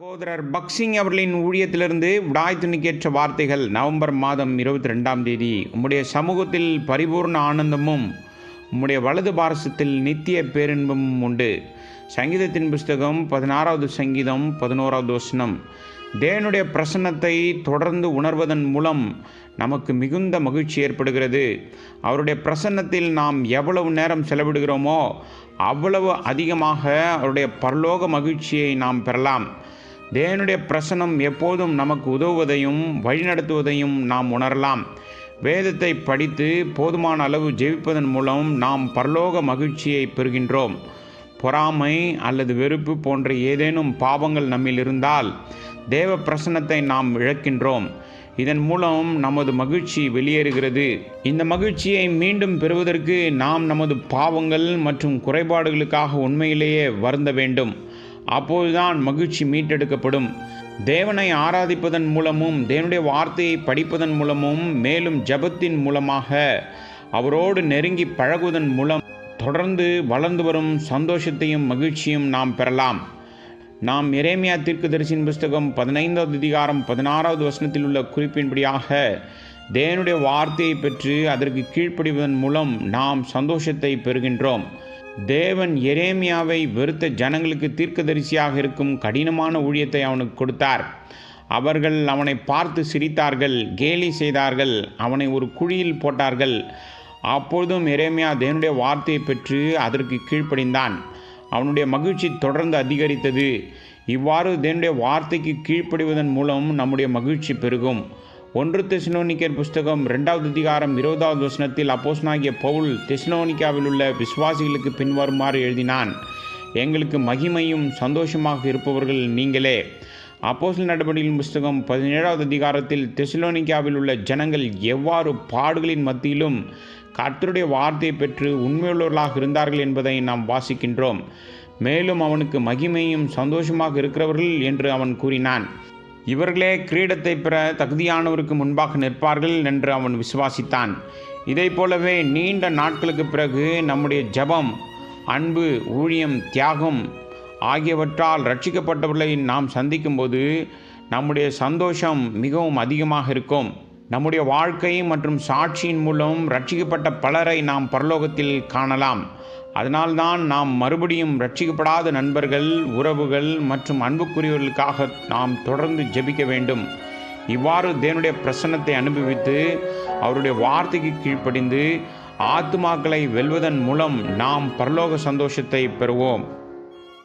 சகோதரர் பக்சிங் அவர்களின் ஊழியத்திலிருந்து விடாய் துணிக்கேற்ற வார்த்தைகள் நவம்பர் மாதம் இருபத்தி ரெண்டாம் தேதி. உம்முடைய சமூகத்தில் பரிபூர்ண ஆனந்தமும் உம்முடைய வலது பாரசத்தில் நித்திய பேரின்பமும் உண்டு. சங்கீதத்தின் புஸ்தகம் பதினாறாவது சங்கீதம் பதினோராவது வசனம். தேவனுடைய பிரசன்னத்தை தொடர்ந்து உணர்வதன் மூலம் நமக்கு மிகுந்த மகிழ்ச்சி ஏற்படுகிறது. அவருடைய பிரசன்னத்தில் நாம் எவ்வளவு நேரம் செலவிடுகிறோமோ அவ்வளவு அதிகமாக அவருடைய பரலோக மகிழ்ச்சியை நாம் பெறலாம். தேவனுடைய பிரசனம் எப்போதும் நமக்கு உதவுவதையும் வழிநடத்துவதையும் நாம் உணரலாம். வேதத்தை படித்து போதுமான அளவு ஜெபிப்பதன் மூலம் நாம் பரலோக மகிழ்ச்சியை பெறுகின்றோம். பொறாமை அல்லது வெறுப்பு போன்ற ஏதேனும் பாவங்கள் நம்மில் இருந்தால் தேவ பிரசனத்தை நாம் இழக்கின்றோம். இதன் மூலம் நமது மகிழ்ச்சி வெளியேறுகிறது. இந்த மகிழ்ச்சியை மீண்டும் பெறுவதற்கு நாம் நமது பாவங்கள் மற்றும் குறைபாடுகளுக்காக உண்மையிலேயே வருந்த வேண்டும். அப்போதுதான் மகிழ்ச்சி மீட்டெடுக்கப்படும். தேவனை ஆராதிப்பதன் மூலமும் தேவனுடைய வார்த்தையை படிப்பதன் மூலமும் மேலும் ஜபத்தின் மூலமாக அவரோடு நெருங்கி பழகுவதன் மூலம் தொடர்ந்து வளர்ந்து வரும் சந்தோஷத்தையும் மகிழ்ச்சியும் நாம் பெறலாம். நாம் எரேமியா தீர்க்கதரிசியின் புஸ்தகம் பதினைந்தாவது அதிகாரம் பதினாறாவது வசனத்தில் உள்ள குறிப்பின்படியாக தேவனுடைய வார்த்தையை பெற்று அதற்கு கீழ்ப்படிவதன் மூலம் நாம் சந்தோஷத்தை பெறுகின்றோம். தேவன் எரேமியாவை வெறுத்த ஜனங்களுக்கு தீர்க்கதரிசியாக இருக்கும் கடினமான ஊழியத்தை அவனுக்கு கொடுத்தார். அவர்கள் அவனை பார்த்து சிரித்தார்கள் கேலி செய்தார்கள் அவனை ஒரு குழியில் போட்டார்கள். அப்பொழுதும் எரேமியா தேவனுடைய வார்த்தையை பெற்று அதற்கு கீழ்ப்படிந்தான். அவனுடைய மகிழ்ச்சி தொடர்ந்து அதிகரித்தது. இவ்வாறு தேவனுடைய வார்த்தைக்கு கீழ்ப்படிவதன் மூலம் நம்முடைய மகிழ்ச்சி பெருகும். ஒன்று தெஸ்லோனிக்கர் புஸ்தகம் ரெண்டாவது அதிகாரம் இருபதாவது வசனத்தில் அப்போஸ்னாகிய பவுல் தெஸ்லோனிக்காவில் உள்ள விசுவாசிகளுக்கு பின்வருமாறு எழுதினான் எங்களுக்கு மகிமையும் சந்தோஷமாக இருப்பவர்கள் நீங்களே. அப்போசல் நடவடிக்கையின் புஸ்தகம் பதினேழாவது அதிகாரத்தில் தெசலோனிக்காவில் உள்ள ஜனங்கள் எவ்வாறு பாடுகளின் மத்தியிலும் கர்த்தருடைய வார்த்தையை பெற்று உண்மையுள்ளவர்களாக இருந்தார்கள் என்பதை நாம் வாசிக்கின்றோம். மேலும் அவனுக்கு மகிமையும் சந்தோஷமாக இருக்கிறவர்கள் என்று அவன் கூறினான். இவர்களே கிரீடத்தை பெற தகுதியானவருக்கு முன்பாக நிற்பார்கள் என்று அவன் விசுவாசித்தான். இதை போலவே நீண்ட நாட்களுக்கு பிறகு நம்முடைய ஜபம் அன்பு ஊழியம் தியாகம் ஆகியவற்றால் ரட்சிக்கப்பட்டவர்களை நாம் சந்திக்கும்போது நம்முடைய சந்தோஷம் மிகவும் அதிகமாக இருக்கும். நம்முடைய வாழ்க்கை மற்றும் சாட்சியின் மூலம் ரட்சிக்கப்பட்ட பலரை நாம் பரலோகத்தில் காணலாம். அதனால்தான் நாம் மறுபடியும் ரட்சிக்கப்படாத நண்பர்கள் உறவுகள் மற்றும் அன்புக்குரியவர்களுக்காக நாம் தொடர்ந்து ஜெபிக்க வேண்டும். இவ்வாறு தேவனுடைய பிரசன்னத்தை அனுபவித்து அவருடைய வார்த்தைக்கு கீழ்ப்படிந்து ஆத்துமாக்களை வெல்வதன் மூலம் நாம் பரலோக சந்தோஷத்தை பெறுவோம்.